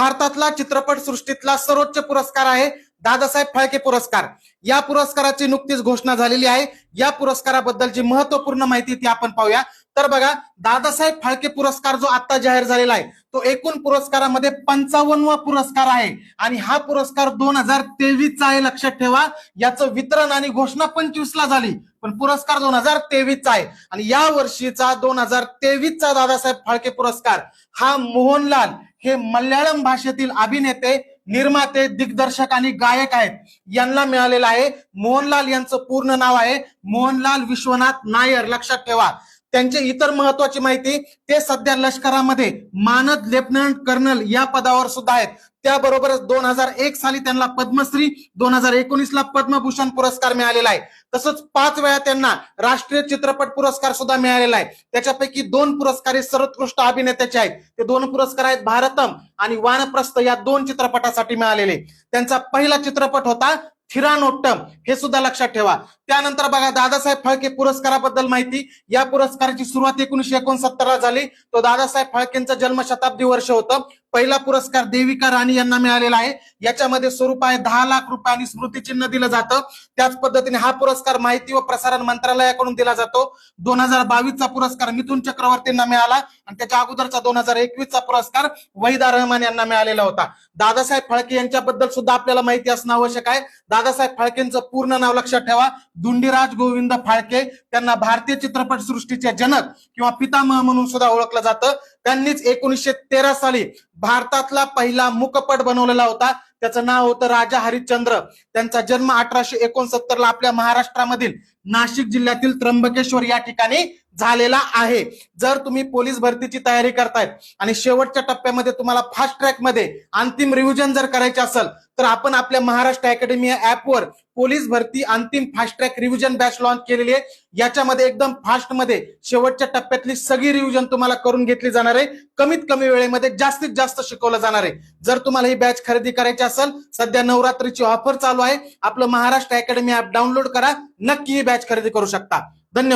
भारतातला चित्रपट सृष्टीतला सर्वोच्च पुरस्कार आहे दादासाहेब फाळके पुरस्कार. या पुरस्काराची नुकतीच घोषणा झालेली आहे. या पुरस्काराबद्दलची महत्त्वपूर्ण माहिती ती आपण पाहूया. तर बघा दादासाहेब फाळके पुरस्कार जो आता जाहीर झालेला आहे तो एकूण पुरस्कारामध्ये पंचावन्नवा पुरस्कार आहे. आणि हा पुरस्कार दोन हजार तेवीसचा आहे लक्षात ठेवा. याचं वितरण आणि घोषणा पंचवीस ला झाली पण पुरस्कार दोन हजार तेवीसचा आहे. आणि या वर्षीचा दोन हजार तेवीसचा दादासाहेब फाळके पुरस्कार हा मोहनलाल हे मल्याळम भाषेतील अभिनेते निर्माते दिग्दर्शक आणि गायक आहेत. यांना मिळालेला आहे. मोहनलाल यांचं पूर्ण नाव आहे. मोहनलाल विश्वनाथ नायर लक्षात ठेवा. त्यांची इतर महत्वाची माहिती ते सध्या लष्करामध्ये मानद लेफ्टनंट कर्नल या पदावर सुद्धा आहेत. त्याबरोबरच दोन हजार एक साली त्यांना पद्मश्री दोन हजार एकोणीस ला पद्मभूषण पुरस्कार मिळालेला आहे. तसंच पाच वेळा त्यांना राष्ट्रीय चित्रपट पुरस्कार सुद्धा मिळालेला आहे. त्याच्यापैकी दोन पुरस्कार हे सर्वोत्कृष्ट अभिनेत्याचे आहेत. ते दोन पुरस्कार आहेत भारतम आणि वानप्रस्थ या दोन चित्रपटासाठी मिळालेले. त्यांचा पहिला चित्रपट होता थिरानोट्टम. हे सुद्धा लक्षात ठेवा. त्यानंतर बघा दादासाहेब फाळके पुरस्काराबद्दल माहिती. या पुरस्काराची सुरुवात एकोणीशे एकोणसत्तर ला झाली. तो दादासाहेब फाळकेंचं जन्मशताब्दी वर्ष होतं. पहिला पुरस्कार देविका राणी यांना मिळालेला आहे. याच्यामध्ये स्वरूप आहे दहा लाख रुपये आणि स्मृतिचिन्ह दिलं जातं. त्याच पद्धतीने हा पुरस्कार माहिती व प्रसारण मंत्रालयाकडून दिला जातो. दोन हजार बावीसचा पुरस्कार मिथुन चक्रवर्तींना मिळाला आणि त्याच्या अगोदरचा दोन हजार एकवीसचा पुरस्कार वहिदा रहमान यांना मिळालेला होता. दादासाहेब फाळके यांच्याबद्दल सुद्धा आपल्याला माहिती असणं आवश्यक आहे. दादासाहेब फाळकेंचं पूर्ण नाव लक्षात ठेवा. धुंडीराज गोविंद फाळके त्यांना भारतीय चित्रपट सृष्टीचे जनक किंवा पितामह म्हणून सुद्धा ओळखलं जातं. त्यांनीच एकोणीसशे तेरा साली भारतातला पहिला मुकपट बनवलेला होता. त्याचं नाव होतं राजा हरिश्चंद्र. त्यांचा जन्म अठराशे एकोणसत्तर ला आपल्या महाराष्ट्रामधील नाशिक जिल्ह्यातील त्र्यंबकेश्वर या ठिकाणी झालेला आहे. जर तुम्ही पोलीस भरतीची तयारी करतायत आणि शेवटच्या टप्प्यामध्ये तुम्हाला फास्ट ट्रॅकमध्ये अंतिम रिव्हिजन जर करायचे असेल तर आपण आपल्या महाराष्ट्र अकॅडमी या ऍपवर पोलीस भरती अंतिम fast track revision batch launch केलेली आहे. याच्यामध्ये एकदम फास्टमध्ये शेवटच्या टप्प्यातली सगळी रिव्हिजन तुम्हाला करून घेतली जाणार आहे. कमीत कमी वेळेमध्ये जास्तीत जास्त शिकवलं जाणार आहे. जर तुम्हाला ही बॅच खरेदी करायची असेल सध्या नवरात्रीची ऑफर चालू आहे. आपलं महाराष्ट्र अकॅडमी ऍप डाउनलोड करा. नक्की ही बॅच खरेदी करू शकता. धन्यवाद.